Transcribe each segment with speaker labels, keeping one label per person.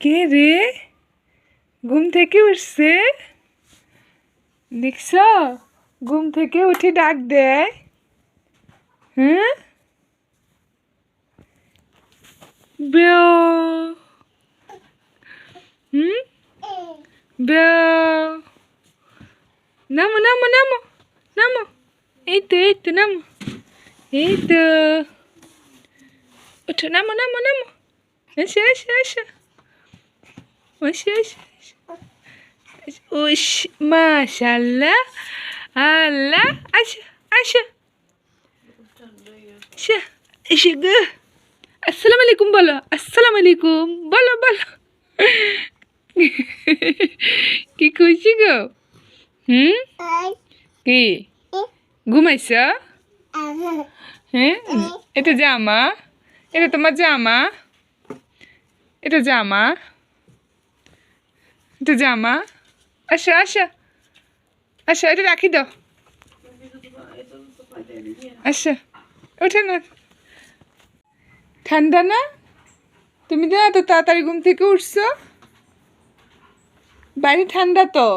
Speaker 1: কে রে? ঘুম থেকে উঠছে? দেখছ? ঘুম থেকে উঠে ডাক দেয়। হ্যাঁ? বেও। হুম? বেও। নামো নামো নামো নামো। এই তো এই তো, নামো। এই তো। ওঠো, নামো নামো নামো। এসো এসো এসো। উস মাশাল্লাহ, আল্লাহ আচ্ছা আচ্ছা আসসালামু আলাইকুম বলো, আসসালামু আলাইকুম। বলো বলো। কি খুশি গো? হুম? কি? ঘুমাইছ? হ্যাঁ এটা জামা? এটা তোমার জামা? এটা জামা? এটা জামা আসো আসো। আসো এটা রাখি দাও। আসো ওঠে না। ঠান্ডা না? তুমি তো এত তাড়াতাড়ি ঘুম থেকে উঠছো। বাইরে ঠান্ডা তো।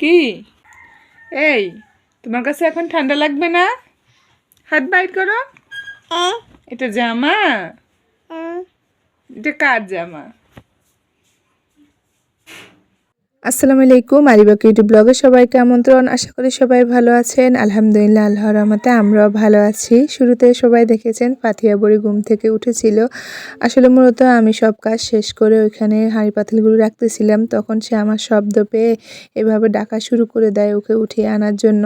Speaker 1: কি? এই তোমার কাছে এখন ঠান্ডা লাগবে না? হাত বাইর করো। এটা জামা? এটা কার জামা?
Speaker 2: আসসালামু আলাইকুম আরিবাক ইউটিউব ব্লগে সবাইকে আমন্ত্রণ আশা করি সবাই ভালো আছেন। আলহামদুলিল্লাহ, আল্লাহর রহমতে আমরাও ভালো আছি। শুরুতে সবাই দেখেছেন পাথিয়া বড়ি ঘুম থেকে উঠেছিল। আসলে মূলত আমি সব কাজ শেষ করে ওইখানে হাঁড়ি পাতিলগুলো রাখতেছিলাম। তখন সে আমার শব্দ পেয়ে এভাবে ডাকা শুরু করে দেয় ওকে উঠিয়ে আনার জন্য।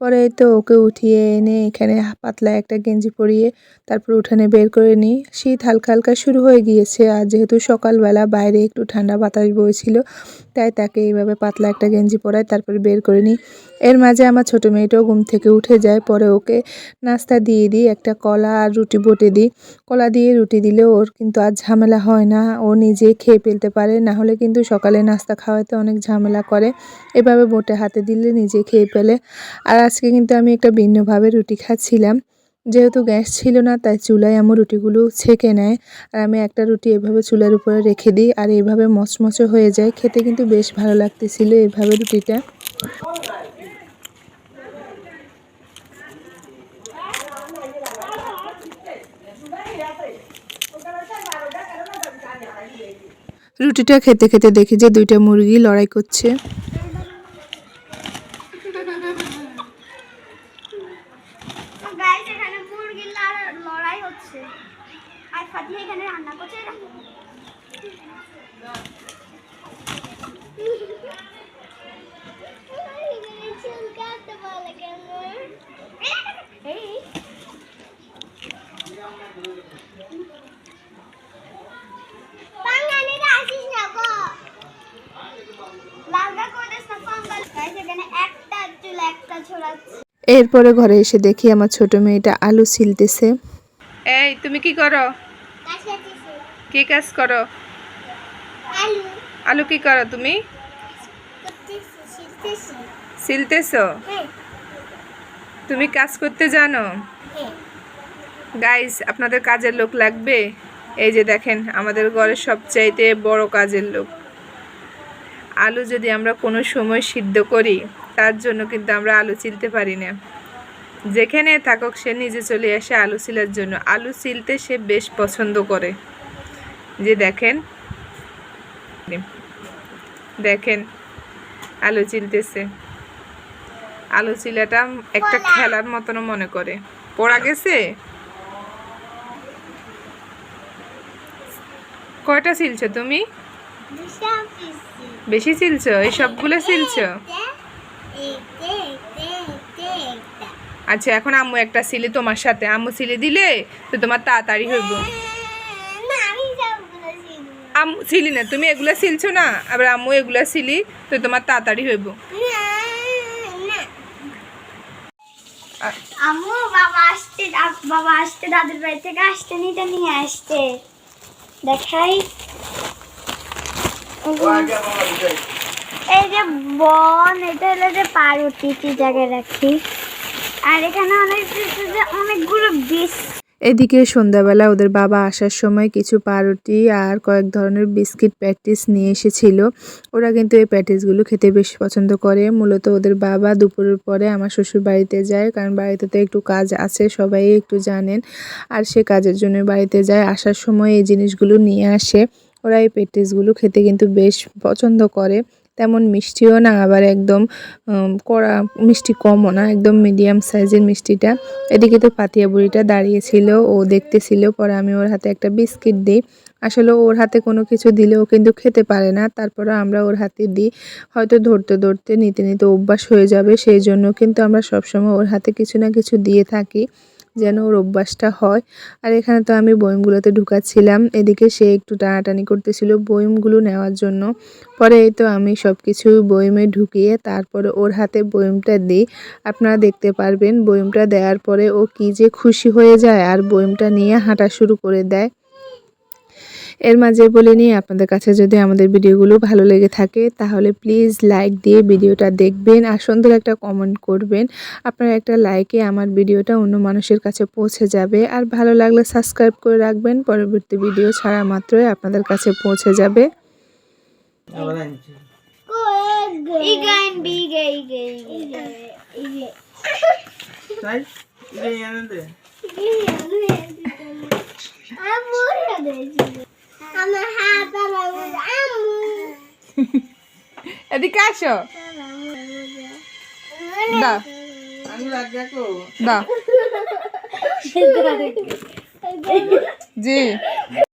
Speaker 2: পরে তো ওকে উঠিয়ে এনে এখানে পাতলা একটা গেঞ্জি পরিয়ে তারপর উঠানে বের করে নিই। শীত হালকা হালকা শুরু হয়ে গিয়েছে আর যেহেতু সকালবেলা বাইরে একটু ঠান্ডা বাতাস বইছিল, তাই তাকে এইভাবে পাতলা একটা গেঞ্জি পরাই তারপরে বের করে নিই। এর মাঝে আমার ছোটো মেয়েটাও ঘুম থেকে উঠে যায়, পরে ওকে নাস্তা দিয়ে দিই, একটা কলা আর রুটি বটে দিই। কলা দিয়ে রুটি দিলে ওর কিন্তু আর ঝামেলা হয় না, ও নিজে খেয়ে ফেলতে পারে, না হলে কিন্তু সকালে নাস্তা খাওয়াতে অনেক ঝামেলা করে। এভাবে বটে হাতে দিলে নিজে খেয়ে ফেলে। আর আজকে কিন্তু আমি একটা ভিন্নভাবে রুটি খাচ্ছিলাম। যেহেতু গ্যাস ছিল না, তাই চুলায় আমার রুটিগুলো ছেঁকে নেয়। আর আমি একটা রুটি এভাবে চুলার উপরে রেখে দিই আর এইভাবে মচমচে হয়ে যায়। খেতে কিন্তু বেশ ভালো লাগতেছিল এভাবে রুটিটা। রুটিটা খেতে খেতে দেখি যে দুইটা মুরগি লড়াই করছে
Speaker 3: গাইস এখানে মুরগির লড়া- হচ্ছে আর এখানে রান্না করছে
Speaker 2: এরপরে ঘরে এসে দেখি আমার ছোট মেয়েটা আলু ছিলতেছে।
Speaker 1: এই তুমি কি করো? কি কাজ করো?
Speaker 3: আলু।
Speaker 1: কি করো তুমি? সিলতেছো
Speaker 3: হ্যাঁ।
Speaker 1: তুমি কাজ করতে জানো?
Speaker 3: হ্যাঁ।
Speaker 1: গাইস আপনাদের কাজের লোক লাগবে? এই যে দেখেন আমাদের ঘরের সবচাইতে বড় কাজের লোক। আলু যদি আমরা কোনো সময় সিদ্ধ করি তার জন্য কিন্তু আমরা আলু চিলতে পারি না। যেখানে থাকুক সে নিজে চলে আসে আলু চিলার জন্য। আলু চিলতে সে বেশ পছন্দ করে। যে দেখেন দেখেন আলু চিলতেছে। আলু চিলাটা একটা খেলার মতনও মনে করে। পড়া গেছে? কয়টা ছিলছো তুমি? বেশি ছিলছো এই সবগুলো ছিলছো আচ্ছা এখন আম্মু একটা সিলি তোমার সাথে। আম্মু সিলি দিলে তো তোমার তাড়াতাড়ি হইব। আম্মু সিলি না, তুমি এগুলা সিলছো না? আবার আম্মু এগুলা সিলি তো তোমার তাড়াতাড়ি হইব।
Speaker 3: আম্মু, বাবা আসতে বাবা আসতে দাদুর বাড়ি থেকে আসতে নিতে নিয়ে আসতে দেখাই। এই যে বন, এটা হলো যে পাউরুটি কি জায়গায় রাখি।
Speaker 2: এদিকে সন্ধ্যাবেলা ওদের বাবা আসার সময় কিছু পাউরুটি আর কয়েক ধরনের বিস্কিট প্যাটিস নিয়ে এসেছিল। ওরা কিন্তু এই প্যাটিসগুলো খেতে বেশ পছন্দ করে। মূলত ওদের বাবা দুপুরের পরে আমার শ্বশুর বাড়িতে যায়, কারণ বাড়িতে তো একটু কাজ আছে, সবাই একটু জানেন। আর সে কাজের জন্য বাড়িতে যায়, আসার সময় এই জিনিসগুলো নিয়ে আসে। ওরা এই প্যাটিসগুলো খেতে কিন্তু বেশ পছন্দ করে। তেমন মিষ্টিও না, আবার একদম কড়া মিষ্টি কমও না, একদম মিডিয়াম সাইজের মিষ্টিটা। এদিকে তো পাতিয়া বুড়িটা দাঁড়িয়েছিল, ও দেখতেছিল, পরে আমি ওর হাতে একটা বিস্কিট দিই। আসলে ওর হাতে কোনো কিছু দিলেও কিন্তু খেতে পারে না তারপরে আমরা ওর হাতে দিই। হয়তো ধরতে ধরতে, নিতে নিতে অভ্যাস হয়ে যাবে, সেই জন্য কিন্তু আমরা সবসময় ওর হাতে কিছু না কিছু দিয়ে থাকি। যেন ওর অভ্যাসটা হয়। আর এখানে তো আমি বয়মগুলোতে ঢুকাচ্ছিলাম। এদিকে সে একটু টানাটানি করতেছিল বয়মগুলো নেওয়ার জন্য। পরে এই তো আমি সব কিছু বয়মে ঢুকিয়ে তারপরে ওর হাতে বয়মটা দিই। আপনারা দেখতে পারবেন বয়মটা দেওয়ার পরে ও কি যে খুশি হয়ে যায় আর বয়মটা নিয়ে হাঁটা শুরু করে দেয়। এর মাঝে বলে নিই আপনাদের কাছে যদি আমাদের ভিডিওগুলো ভালো লেগে থাকে তাহলে প্লিজ লাইক দিয়ে ভিডিওটা দেখবেন আর সুন্দর একটা কমেন্ট করবেন। আপনার একটা লাইকে আমার ভিডিওটা অন্য মানুষের কাছে পৌঁছে যাবে। আর ভালো লাগলে সাবস্ক্রাইব করে রাখবেন। পরবর্তী ভিডিও ছাড়া মাত্রই আপনাদের কাছে পৌঁছে যাবে।
Speaker 4: আবার আনছি
Speaker 3: Again,
Speaker 1: এদিকে আসো দা দা জি